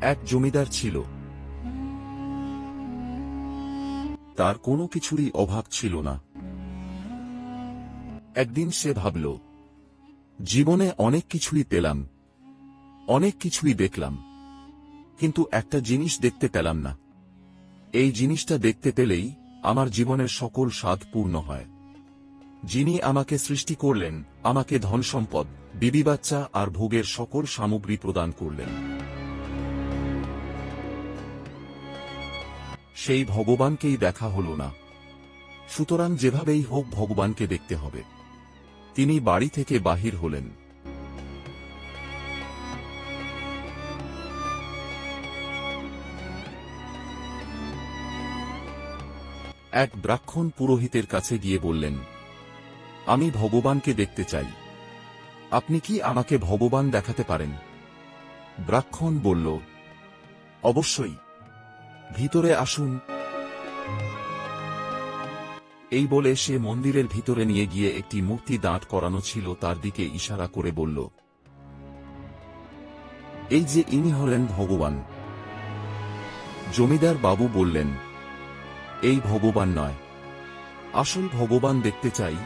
এক জমিদার ছিল। তার কোনো কিছুরই অভাব ছিল না। একদিন সে ভাবল, জীবনে অনেক কিছুই পেলাম, অনেক কিছুই দেখলাম, কিন্তু একটা জিনিস দেখতে পেলাম না। এই জিনিসটা দেখতে পেলেই আমার জীবনের সকল স্বাদ পূর্ণ হয়। যিনি আমাকে সৃষ্টি করলেন, আমাকে ধন সম্পদ বিবি বাচ্চা আর ভোগের সকল সামগ্রী প্রদান করলেন। সেই ভগবানকেই দেখা হল না। সুতরাং যেভাবেই হোক ভগবানকে দেখতে হবে। তিনি বাড়ি থেকে বাহির হলেন। এক ব্রাক্ষণ পুরোহিতের কাছে গিয়ে বললেন, আমি ভগবানকে দেখতে চাই। আপনি কি আমাকে ভগবান দেখাতে পারেন? ব্রাক্ষণ বলল, অবশ্যই। ভিতরে আসুন। এই বলে সে মন্দিরের ভিতরে নিয়ে গিয়ে একটি মূর্তি দাঁড় করানো ছিল, তার দিকে ইশারা করে বলল, এই যে ইনি হলেন ভগবান। জমিদার বাবু বললেন, এই ভগবান নয়। আসল ভগবান দেখতে চাই।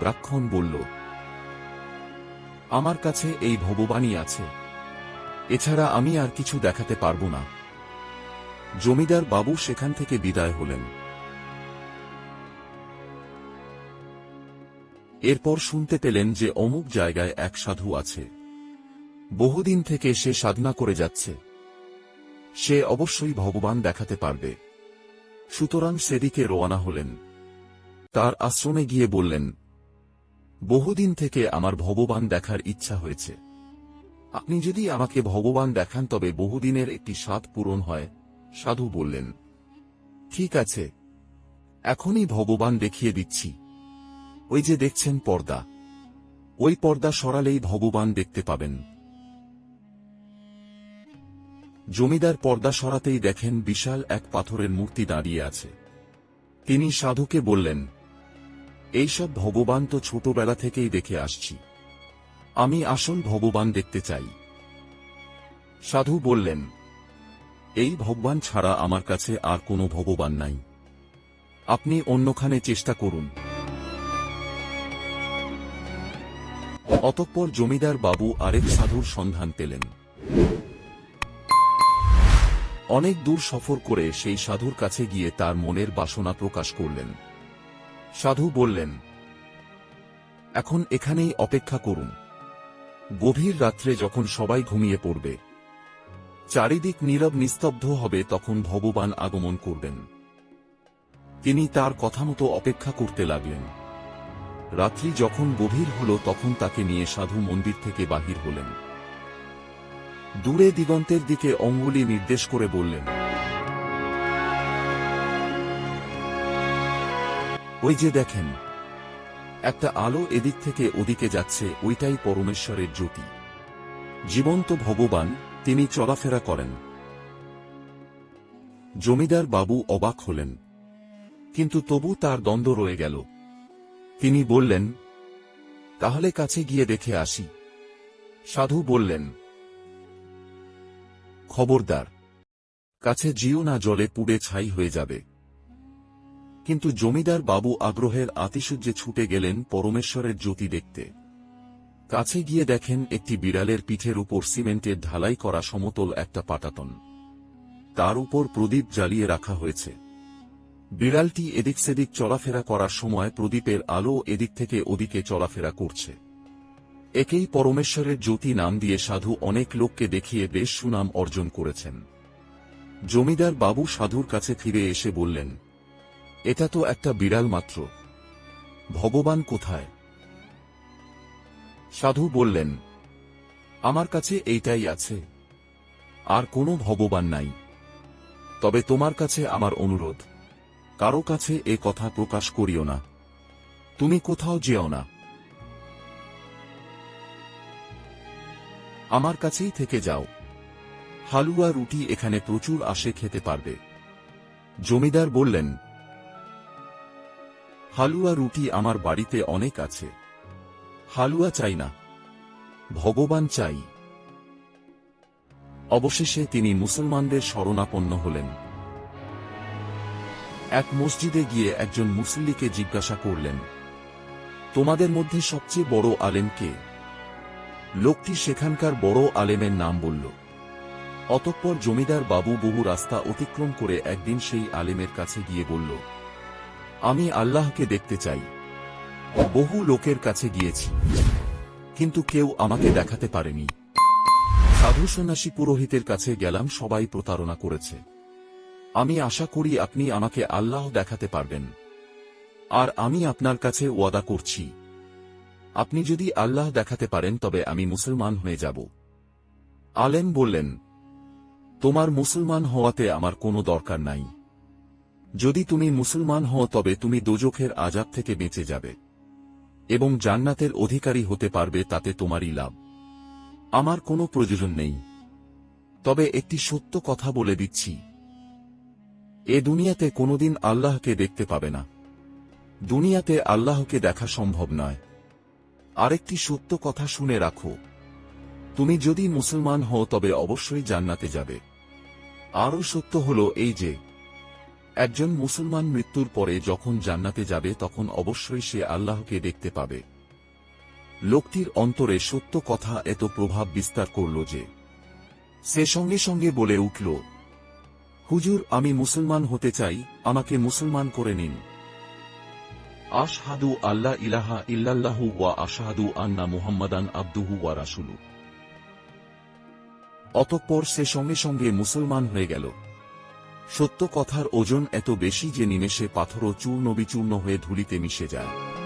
ব্রাক্ষণ বলল, আমার কাছে এই ভগবানই আছে। এছাড়া আমি আর কিছু দেখাতে পারব না। জমিদার বাবু সেখান থেকে বিদায় হলেন। এরপর শুনতে পেলেন যে অমুক জায়গায় এক সাধু আছে। বহুদিন থেকে সে সাধনা করে যাচ্ছে। সে অবশ্যই ভগবান দেখাতে পারবে। সুতরাং সেদিকে রওনা হলেন। তার আশ্রমে গিয়ে বললেন, বহুদিন থেকে আমার ভগবান দেখার ইচ্ছা হয়েছে। আপনি যদি আমাকে ভগবান দেখান তবে বহুদিনের একটি স্বাদ পূরণ হয়। সাধু বললেন, ঠিক আছে, এখনই ভগবান দেখিয়ে দিচ্ছি। ওই যে দেখছেন পর্দা, ওই পর্দা সরালেই ভগবান দেখতে পাবেন। জমিদার পর্দা সরাতেই দেখেন বিশাল এক পাথরের মূর্তি দাঁড়িয়ে আছে। তিনি সাধুকে বললেন এইসব ভগবান তো ছোটবেলা থেকেই দেখে আসছি। আমি আসল ভগবান দেখতে চাই। সাধু বললেন এই ভগবান ছাড়া আমার কাছে আর কোনো ভগবান নাই। আপনি অন্যখানে চেষ্টা করুন। অতঃপর জমিদার বাবু আরেক সাধুর সন্ধান পেলেন। অনেক দূর সফর করে সেই সাধুর কাছে গিয়ে তার মনের বাসনা প্রকাশ করলেন। সাধু বললেন, এখন এখানেই অপেক্ষা করুন। গভীর রাত্রে যখন সবাই ঘুমিয়ে পড়বে চারিদিক নীরব নিস্তব্ধ হবে তখন ভগবান আগমন করবেন। তিনি তার কথা মতো অপেক্ষা করতে লাগলেন। রাত্রি যখন গভীর হল তখন তাকে নিয়ে সাধু মন্দির থেকে বাহির হলেন। দূরে দিগন্তের দিকে অঙ্গুলি নির্দেশ করে বললেন, ওই যে দেখেন, একটা আলো এদিক থেকে ওদিকে যাচ্ছে, ওইটাই পরমেশ্বরের জ্যোতি। জীবন্ত ভগবান তিনি চলাফেরা করেন। জমিদার বাবু অবাক হলেন। কিন্তু তবু তার দ্বন্দ্ব রয়ে গেল। তিনি বললেন, তাহলে কাছে গিয়ে দেখে আসি। সাধু বললেন, খবরদার, কাছে জিও না জলে পুড়ে ছাই হয়ে যাবে। কিন্তু জমিদার বাবু আগ্রহের আতিশয্যে ছুটে গেলেন পরমেশ্বরের জ্যোতি দেখতে। কাছে গিয়ে দেখেন একটি বিড়ালের পিঠের উপর সিমেন্টের ঢালাই করা সমতল একটা পাটাতন। তার উপর প্রদীপ জ্বালিয়ে রাখা হয়েছে। বিড়ালটি এদিক সেদিক চলাফেরা করার সময় প্রদীপের আলো এদিক থেকে ওদিকে চলাফেরা করছে। একেই পরমেশ্বরের জ্যোতি নাম দিয়ে সাধু অনেক লোককে দেখিয়ে বেশ সুনাম অর্জন করেছেন। জমিদার বাবু সাধুর কাছে ফিরে এসে বললেন, এটা তো একটা বিড়াল মাত্র। ভগবান কোথায়? সাধু বললেন, আমার কাছে এইটাই আছে, আর কোনো ভগবান নাই। তবে তোমার কাছে আমার অনুরোধ, কারও কাছে এ কথা প্রকাশ করিও না, তুমি কোথাও যেও না। আমার কাছেই থেকে যাও। হালুয়া রুটি এখানে প্রচুর আসে খেতে পারবে। জমিদার বললেন, হালুয়া রুটি আমার বাড়িতে অনেক আছে। হালুয়া চাই না, ভগবান চাই। অবশেষে তিনি মুসলমানদের শরণাপন্ন হলেন। এক মসজিদে গিয়ে একজন মুসল্লিকে জিজ্ঞাসা করলেন, তোমাদের মধ্যে সবচেয়ে বড় আলেম কে? লোকটি সেখানকার বড় আলেমের নাম বলল, অতঃপর জমিদার বাবু বহু রাস্তা অতিক্রম করে একদিন সেই আলেমের কাছে গিয়ে বলল, আমি আল্লাহকে দেখতে চাই। বহু লোকের কাছে গিয়েছি। কিন্তু কেউ আমাকে দেখাতে পারেনি। সাধু সন্ন্যাসী পুরোহিতের কাছে গেলাম, সবাই প্রতারণা করেছে। আমি আশা করি আপনি আমাকে আল্লাহ দেখাতে পারবেন। আর আমি আপনার কাছে ওয়াদা করছি। আপনি যদি আল্লাহ দেখাতে পারেন, তবে আমি মুসলমান হয়ে যাব। আলেম বললেন, তোমার মুসলমান হওয়াতে আমার কোনো দরকার নাই। যদি তুমি মুসলমান হও, তবে তুমি দোজখের আজাব থেকে বেঁচে যাবে। এবং জান্নাতের অধিকারী হতে পারবে তাতে তোমারই লাভ। আমার কোনো প্রয়োজন নেই। তবে একটি সত্য কথা বলে দিচ্ছি। এ দুনিয়াতে কোনোদিন আল্লাহকে দেখতে পাবে না। দুনিয়াতে আল্লাহকে দেখা সম্ভব নয়। আরেকটি সত্য কথা শুনে রাখো। তুমি যদি মুসলমান হও তবে অবশ্যই জান্নাতে যাবে। আরও সত্য হল এই যে একজন মুসলমান মৃত্যুর পরে যখন জান্নাতে যাবে তখন অবশ্যই সে আল্লাহকে দেখতে পাবে। লোকটির অন্তরে সত্য কথা এত প্রভাব বিস্তার করল যে সে সঙ্গে সঙ্গে বলে উঠল, হুজুর, আমি মুসলমান হতে চাই, আমাকে মুসলমান করে নিন। আশহাদু আল্লাহ ইলাহা ইল্লাল্লাহু ওয়া আশহাদু আন্না মুহাম্মাদান আব্দুহু ওয়া রাসূলু অতঃপর সে সঙ্গে সঙ্গে মুসলমান হয়ে গেল। সত্য কথার ওজন এত বেশি যে নিমেষে পাথরও চূর্ণ বিচূর্ণ হয়ে ধুলিতে মিশে যায়।